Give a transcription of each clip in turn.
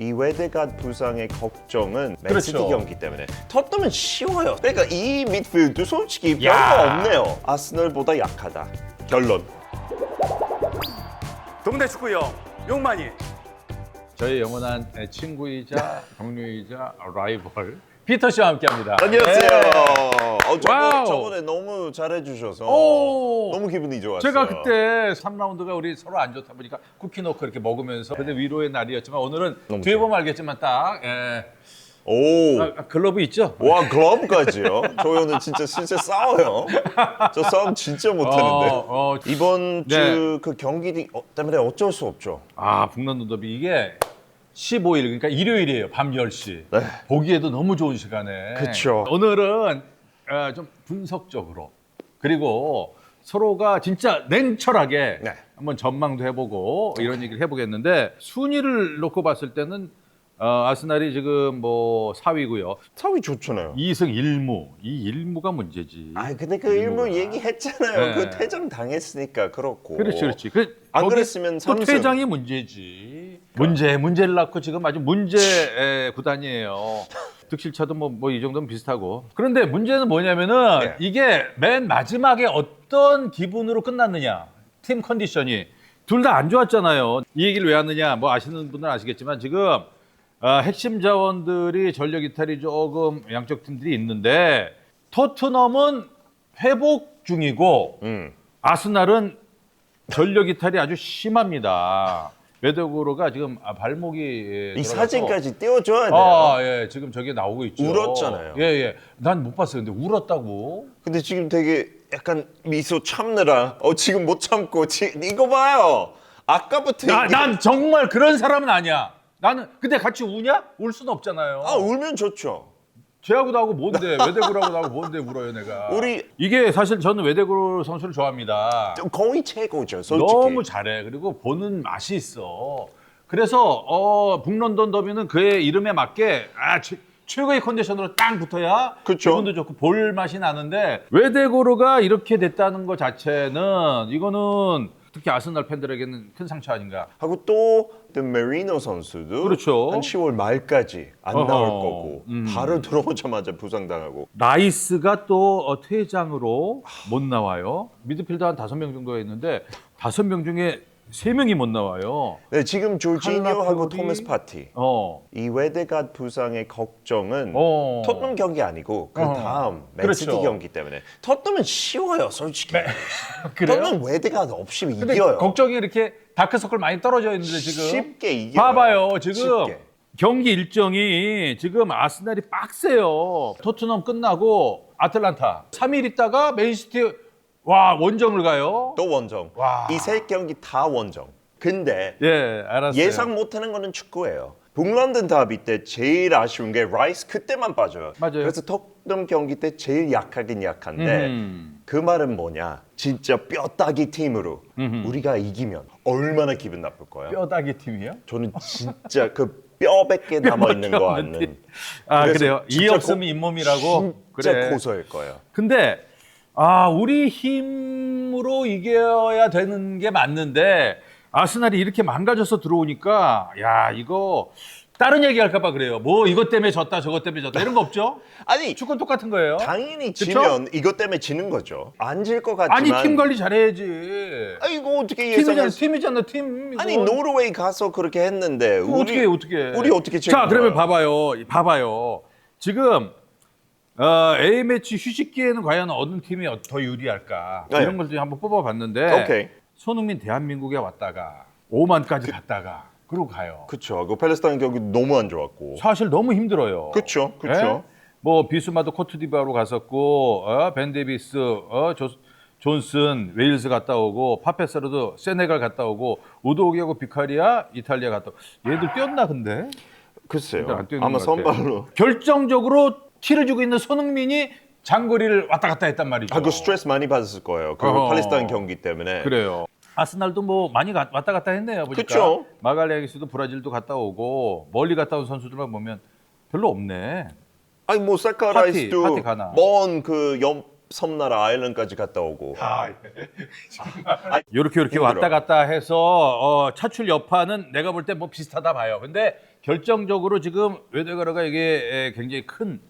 이 외대가 부상의 걱정은 맨시티 그렇죠. 경기 때문에 토트넘은 쉬워요. 그러니까 이 미드필드 솔직히 별거 야. 없네요. 아스널보다 약하다. 결론. 동네 축구형 용만이 저희 영원한 친구이자 동료이자 라이벌 피터 씨와 함께합니다. 안녕하세요. 네. 어, 저번, 와우. 저번에 너무 잘해주셔서 오. 너무 기분이 좋았어요. 제가 그때 3라운드가 우리 서로 안 좋다 보니까 쿠키 넣고 이렇게 먹으면서 근데 위로의 날이었지만 오늘은 뒤에. 보면 알겠지만 딱 예. 오. 아, 글러브 있죠? 와 글럽까지요? 저희는 진짜 진짜 싸워요. 저 싸움 진짜 못하는데. 어, 어. 이번 네. 주 그 경기 어, 때문에 어쩔 수 없죠. 아 북런던 더비 이게 15일 그러니까 일요일이에요 밤 10시 네. 보기에도 너무 좋은 시간에 그쵸. 오늘은 어, 좀 분석적으로 그리고 서로가 진짜 냉철하게 네. 한번 전망도 해보고 이런 얘기를 해보겠는데 순위를 놓고 봤을 때는 어, 아스날이 지금 뭐 4위고요 사위 좋잖아요. 2승 1무 이 1무가 문제지 아 근데 그 일부가. 얘기했잖아요. 네. 그 퇴장 당했으니까 그렇고. 그렇지, 그렇지. 그, 안 거기 그랬으면 또 삼승. 퇴장이 문제지. 문제, 문제를 낳고 지금 아주 문제 에, 구단이에요. 득실차도 뭐 뭐 이 정도면 비슷하고. 그런데 문제는 뭐냐면은 네. 이게 맨 마지막에 어떤 기분으로 끝났느냐. 팀 컨디션이 둘 다 안 좋았잖아요. 이 얘기를 왜 하느냐. 뭐 아시는 분들은 아시겠지만 지금 아, 핵심 자원들이 전력 이탈이 조금 양쪽 팀들이 있는데 토트넘은 회복 중이고 음. 아스날은 전력 이탈이 아주 심합니다. 메데고로가 지금 아, 발목이 예, 이 사진까지 띄워줘야 돼요. 아, 예, 지금 저게 나오고 있죠. 울었잖아요. 예, 예. 난 못 봤어요. 근데 울었다고. 근데 지금 되게 약간 미소 참느라 어 지금 못 참고 지, 이거 봐요. 아까부터 나, 이게- 난 정말 그런 사람은 아니야. 나는 근데 같이 우냐? 울 수는 없잖아요. 아 울면 좋죠. 쟤하고 나하고 뭔데? 외대고라고 나하고 뭔데 울어요, 내가. 우리- 이게 사실 저는 외대고 선수를 좋아합니다. 거의 최고죠. 솔직히. 너무 잘해. 그리고 보는 맛이 있어. 그래서 어, 북런던 더비는 그의 이름에 맞게 아, 최, 최고의 컨디션으로 딱 붙어야 그쵸. 기분도 좋고 볼 맛이 나는데 외대고로가 이렇게 됐다는 것 자체는 이거는 특히 아스날 팬들에게는 큰 상처 아닌가. 하고 또 메리노 선수도 그렇죠. 한 10월 말까지 안 어허. 나올 거고 음. 바로 들어오자마자 부상당하고 라이스가 또 어, 퇴장으로 못 나와요. 미드필더 한 다섯 명 정도가 있는데 다섯 명 중에 세 명이 못 나와요. 네, 지금 조지니오하고 칼라피오리. 토마스 파티 어. 이 외대가 부상의 걱정은 어. 토트넘 경기 아니고 그 어. 다음 맨시티 그렇죠. 경기 때문에 토트넘은 쉬워요 솔직히 그래요? 토트넘 외대가 없이 근데 이겨요 걱정이 이렇게 다크서클 많이 떨어져 있는데 지금 쉽게 이겨요 봐봐요 지금 쉽게. 경기 일정이 지금 아스날이 빡세요 토트넘 끝나고 아틀란타 3일 있다가 맨시티 와 원정을 가요 또 원정 와. 이 세 경기 다 원정 근데 예 알았어요 예상 못하는 거는 축구예요. 북런던 다비 때 제일 아쉬운 게 라이스 그때만 빠져요. 맞아요. 그래서 토트넘 경기 때 제일 약하긴 약한데 음. 그 말은 뭐냐? 진짜 뼈다귀 팀으로 우리가 이기면 얼마나 기분 나쁠 거야? 뼈다귀 팀이요? 저는 진짜 그 뼈밖에 남아 있는 거 없는 않는. 팀. 아 그래요 이 없으면 고- 잇몸이라고 진짜 그래 고소할 거예요. 근데 아 우리 힘으로 이겨야 되는 게 맞는데 아스날이 이렇게 망가져서 들어오니까 야 이거 다른 얘기 할까봐 그래요. 뭐 이것 때문에 졌다 저것 때문에 졌다 이런 거 없죠? 아니 축구 는 똑같은 거예요. 당연히 그쵸? 지면 이것 때문에 지는 거죠. 안 질 것 같지만 아니 팀 관리 잘해야지. 아, 이거 어떻게 팀이잖아 팀이잖아 팀. 이거. 아니 노르웨이 가서 그렇게 했는데 그거 어떻게 해, 어떻게 해. 우리 어떻게 자 책임져요? 그러면 봐봐요 봐봐요 지금 어, A 매치 휴식기에는 과연 어느 팀이 더 유리할까 네. 이런 것들 한번 뽑아봤는데 오케이. 손흥민 대한민국에 왔다가 오만까지 갔다가 그러고 가요. 그쵸. 그 팔레스타인 경기 너무 안 좋았고. 사실 너무 힘들어요. 그쵸, 그쵸. 예? 뭐 비스마도 코트디바로 갔었고 어, 벤 데비스, 어, 조, 존슨 웨일스 갔다 오고 파페스로도 세네갈 갔다 오고 우도기하고 비카리아 이탈리아 갔다 오고 얘들 뛰었나 근데 글쎄요. 아마. 선발로. 결정적으로 티를 주고 있는 손흥민이 장거리를 왔다 갔다 했단 말이죠. 아, 그 스트레스 많이 받았을 거예요. 그 어허. 팔레스타인 경기 때문에. 그래요. 아스날도 뭐 많이 가- 왔다 갔다 했네요. 보니까. 그쵸. 마갈레기스도 브라질도 갔다 오고 멀리 갔다 온 선수들만 보면 별로 없네. 아니 뭐 사카라이스도 파티 가나. 먼그 섬나라 아일랜드까지 갔다 오고. 이렇게 이렇게 힘들어. 왔다 갔다 해서 어, 차출 여파는 내가 볼 때 뭐 비슷하다 봐요. 근데 결정적으로 지금 웨데가르가 이게 굉장히 큰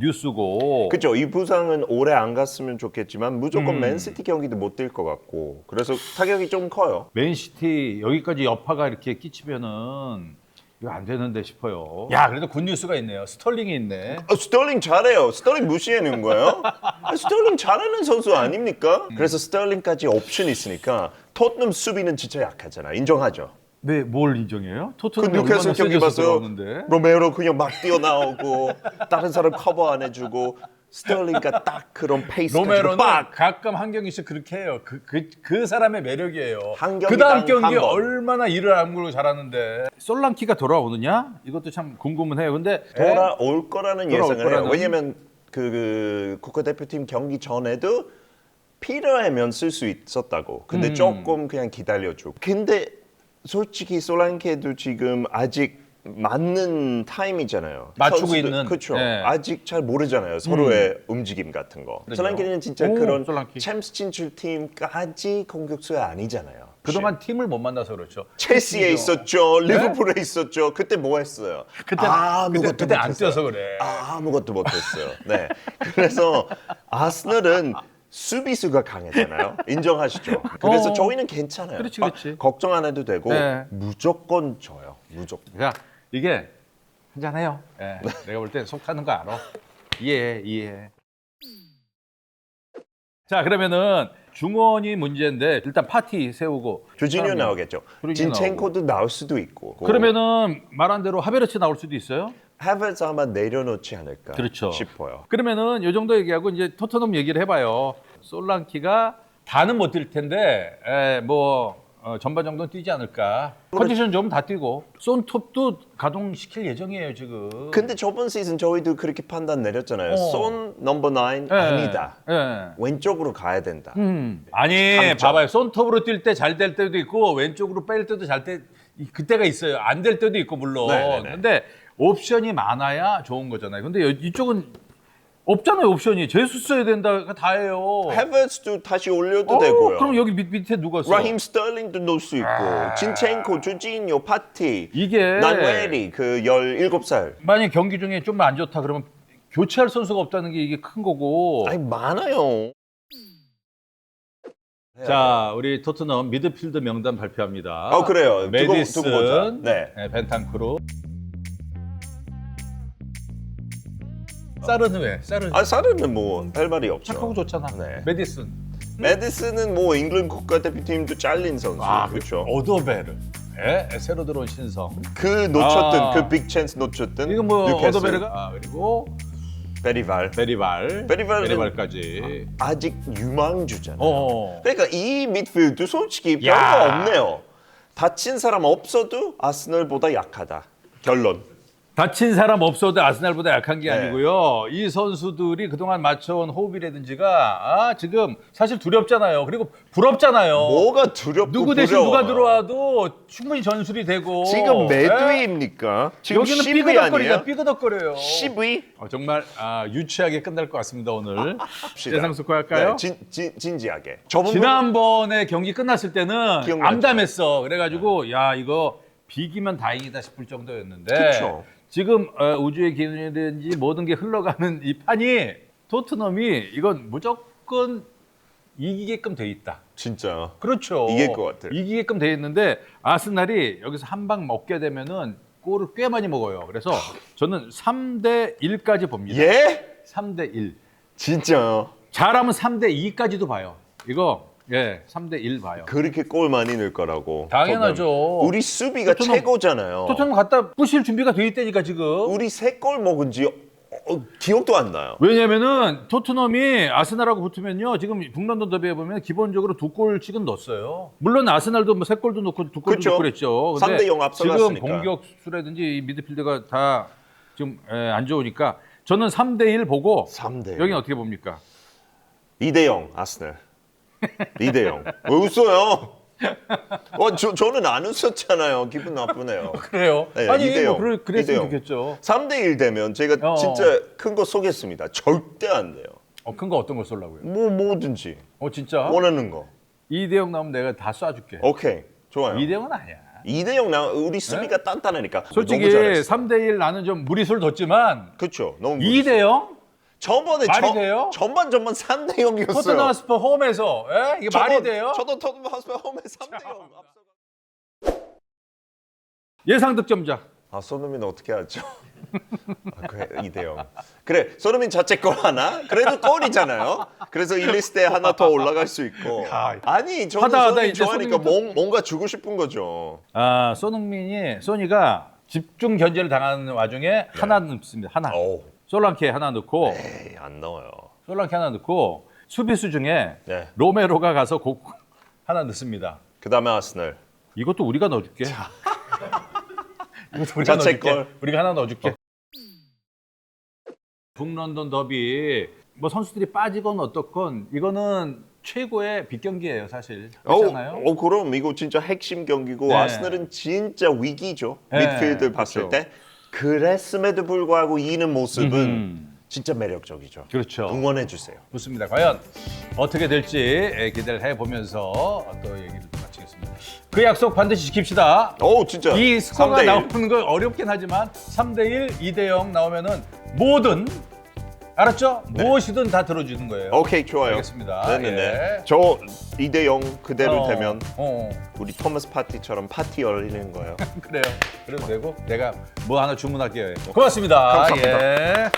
뉴스고. 그죠. 이 부상은 오래 안 갔으면 좋겠지만 무조건 음. 맨시티 경기도 못 뛸 것 같고 그래서 타격이 좀 커요. 맨시티 여기까지 여파가 이렇게 끼치면은 이거 안 되는데 싶어요. 야, 그래도 굿 뉴스가 있네요. 스털링이 있네. 아, 스털링 잘해요. 스털링 무시하는 거예요? 아, 스털링 잘하는 선수 아닙니까? 그래서 스털링까지 옵션이 있으니까 토트넘 수비는 진짜 약하잖아. 인정하죠. 네, 뭘 인정해요? 그 토트넘이 뉴캐슬 경기 봤어요. 로메로 그냥 막 뛰어나오고 다른 사람 커버 안 해주고 스털링가 딱 그런 페이스 로메로는 빡! 가끔 한 경기씩 그렇게 해요. 그, 그, 그 사람의 매력이에요. 한그 다음 경기당 경기 한 번. 얼마나 일을 안무르고 잘하는데. 솔랑키가 돌아오느냐? 이것도 참 궁금은 해요. 근데 돌아올 거라는 돌아올 예상을 해요. 거라는- 왜냐면 그, 그 국가대표팀 경기 전에도 필요하면 쓸 수 있었다고. 근데 음. 조금 그냥 기다려주고. 근데 솔직히 솔랑케도 지금 아직 맞는 타임이잖아요. 맞추고 있는, 그렇죠. 네. 아직 잘 모르잖아요. 서로의 움직임 같은 거. 그러게요. 솔랑케는 진짜 오, 그런 솔랑키. 챔스 진출 팀까지 공격수가 아니잖아요. 그동안 팀을 못 만나서 그렇죠. 첼시에 있었죠, 리버풀에 있었죠. 그때 뭐 했어요? 그때 아무것도 그때, 그때 안 못했어요. 뛰어서 그래. 아무것도 못했어요. 네. 그래서 아스널은 수비수가 강하잖아요. 인정하시죠? 그래서 어. 저희는 괜찮아요. 그렇지, 아, 그렇지. 걱정 안 해도 되고 네. 무조건 져요. 무조건. 자, 이게 한잔 해요. 예, 내가 볼때 속하는 거 알아. 이해해, 이해해. 자, 그러면은 중원이 문제인데 일단 파티 세우고 사람이- 나오겠죠. 조진io 진첸코도 나올 수도 있고. 그러면은 말한 대로 하베르츠 나올 수도 있어요. 하베스 아마 내려놓지 않을까 그렇죠. 싶어요. 그러면은 요 정도 얘기하고 이제 토트넘 얘기를 해봐요. 솔랑키가 다는 못 뛸 텐데 에, 뭐 어, 전반 정도는 뛰지 않을까. 컨디션 좀 다 뛰고 손톱도 가동시킬 예정이에요 지금. 근데 저번 시즌 저희도 그렇게 판단 내렸잖아요. 어. 손 넘버 9 예, 아니다. 예. 왼쪽으로 가야 된다. 음. 아니 강점. 봐봐요 손톱으로 뛸 때 잘 될 때도 있고 왼쪽으로 뺄 때도 잘 때 그때가 있어요 안 될 때도 있고 물론 네네네. 근데 옵션이 많아야 좋은 거잖아요 근데 여- 이쪽은 없잖아요 옵션이 제수 써야 된다가 다예요 헤버스도 다시 올려도 어, 되고요. 그럼 여기 밑, 밑에 누가 써 라힘 스털링도 넣을 수 있고 진첸코, 조진요, 파티, 이게 난웨리 그 17살. 만약 경기 중에 좀 안 좋다 그러면 교체할 선수가 없다는 게 이게 큰 거고 아니 많아요. 자 우리 토트넘 미드필드 명단 발표합니다 어 그래요. 두고, 메디슨 두고 보자. 네. 네, 벤탄크루 사르누에 사르누 아 사르는 뭐 할 말이 없죠. 착하고 좋잖아 네. 메디슨 메디슨은 뭐 잉글랜드 국가 대표팀도 잘린 선수. 아 그렇죠. 오더베르 예, 새로 들어온 신성 그 놓쳤던 아. 그 빅 찬스 놓쳤던 이거 뭐 뉴캐슬, 오더베르가 아, 그리고 베리발 베리발 베리발은- 베리발까지 아직 유망주잖아요. 어 그러니까 이 미드필드 솔직히 별거 야. 없네요. 다친 사람 없어도 아스널보다 약하다. 결론. 다친 사람 없어도 아스날보다 약한 게 네. 아니고요. 이 선수들이 그동안 맞춰온 호흡이라든지가 아, 지금 사실 두렵잖아요. 그리고 부럽잖아요. 뭐가 두렵고 누구 대신 부러워요. 누가 들어와도 충분히 전술이 되고 지금 예? 매두입니까? 지금 여기는 10위 삐그덕거리다 아니에요? 삐그덕거려요. 10위? 어, 정말 아, 유치하게 끝날 것 같습니다 오늘. 합시다. 예상숙고 할까요? 네, 진, 진, 진지하게. 저번 지난번에 경기 끝났을 때는 기억나죠? 암담했어. 그래가지고 야 이거 비기면 다행이다 싶을 정도였는데 그쵸. 지금 어, 우주의 기운이든지 모든 게 흘러가는 이 판이 토트넘이 이건 무조건 이기게끔 돼 있다. 진짜 그렇죠. 이길 것 같아요. 이기게끔 돼 있는데 아스날이 여기서 한 방 먹게 되면은 골을 꽤 많이 먹어요. 그래서 저는 3대 1까지 봅니다. 예? 3대 1. 진짜 잘하면 3대 2까지도 봐요. 이거 예, 3대 1 봐요. 그렇게 골 많이 넣을 거라고. 당연하죠. 토트넘. 우리 수비가 토트넘- 최고잖아요. 토트넘 갖다 부실 준비가 돼 있다니까 지금. 우리 세 골 먹은 지 어, 어, 기억도 안 나요. 왜냐면은 토트넘이 아스날하고 붙으면요. 지금 북런던 더비에 보면 기본적으로 두 골씩은 넣었어요. 물론 아스날도 뭐 세 골도 넣고 두 골도 그쵸. 넣고 그랬죠. 근데 3대 0 앞서갔으니까. 지금 공격수라든지 이 미드필드가 다 지금 에, 안 좋으니까 저는 3대 1 보고 3대 여기는 어떻게 봅니까? 2대 0 아스널. 2대 0. 왜 웃어요? 어, 저, 저는 안 웃었잖아요. 기분 나쁘네요. 그래요. 네, 아니 이대. 뭐 그래, 그랬으면 이대. 좋겠죠. 3대 1 되면 제가 어. 진짜 큰 거 쏘겠습니다. 절대 안 돼요. 어, 큰 거 어떤 걸 쏠라고요? 뭐 뭐든지 어 진짜? 원하는 거. 이대0 나오면 내가 다 쏴줄게. 오케이. 좋아요. 이대0은 아니야. 2대0 나 우리 수비가 단단하니까. 네? 솔직히 너무 잘했어. 3대 1 나는 좀 무리수를 뒀지만 그렇죠. 너무 2대 0? 저번에 말이 저, 돼요? 전반 전반 3대 0이었어요. 토트넘 스퍼 홈에서 예? 이게 말이 돼요? 저도 토트넘 하스퍼 홈에 3대 0 앞서. 예상 득점자. 아 손흥민 어떻게 하죠? 아, 그래 2대 0. 그래 손흥민 자책골 하나? 그래도 골이잖아요. 그래서 이 리스트에 하나 더 올라갈 수 있고. 야. 아니 저는 하다 하다 손흥민 이제 좋아하니까 손흥민도- 뭔- 뭔가 주고 싶은 거죠. 아, 손흥민이 소니가 집중 견제를 당하는 와중에 하나 넣습니다. 하나. 오, 솔랑케 하나 넣고 에이 안 넣어요. 솔랑케 하나 넣고 수비수 중에 네. 로메로가 가서 곡 하나 넣습니다. 그다음에 아스널. 이것도 우리가 넣어줄게. 이것도 우리가 자책골. 넣어줄게. 우리가 하나 넣어줄게. 북런던 더비 뭐 선수들이 빠지건 어떻건 이거는 최고의 빅경기예요 사실 그렇잖아요. 어, 어, 그럼 이거 진짜 핵심 경기고 네. 아스널은 진짜 위기죠. 네, 미드필드 봤을 그렇죠. 때. 그랬음에도 불구하고 이는 모습은 음. 진짜 매력적이죠. 그렇죠. 응원해 주세요. 좋습니다. 과연 어떻게 될지 예, 기대를 해보면서 또 얘기를 좀 마치겠습니다. 그 약속 반드시 지킵시다. 오 진짜. 이 스코어가 3대 1. 나오는 거 어렵긴 하지만 3대1, 2대0 나오면은 뭐든 알았죠? 무엇이든 다 들어주는 거예요. 오케이 좋아요. 알겠습니다. 네네네. 예. 저 2대 0 그대로 어, 되면 어, 우리 토마스 파티처럼 파티 열리는 거예요. 그래요. 그래도 되고 내가 뭐 하나 주문할게요. 고맙습니다. 감사합니다. 예.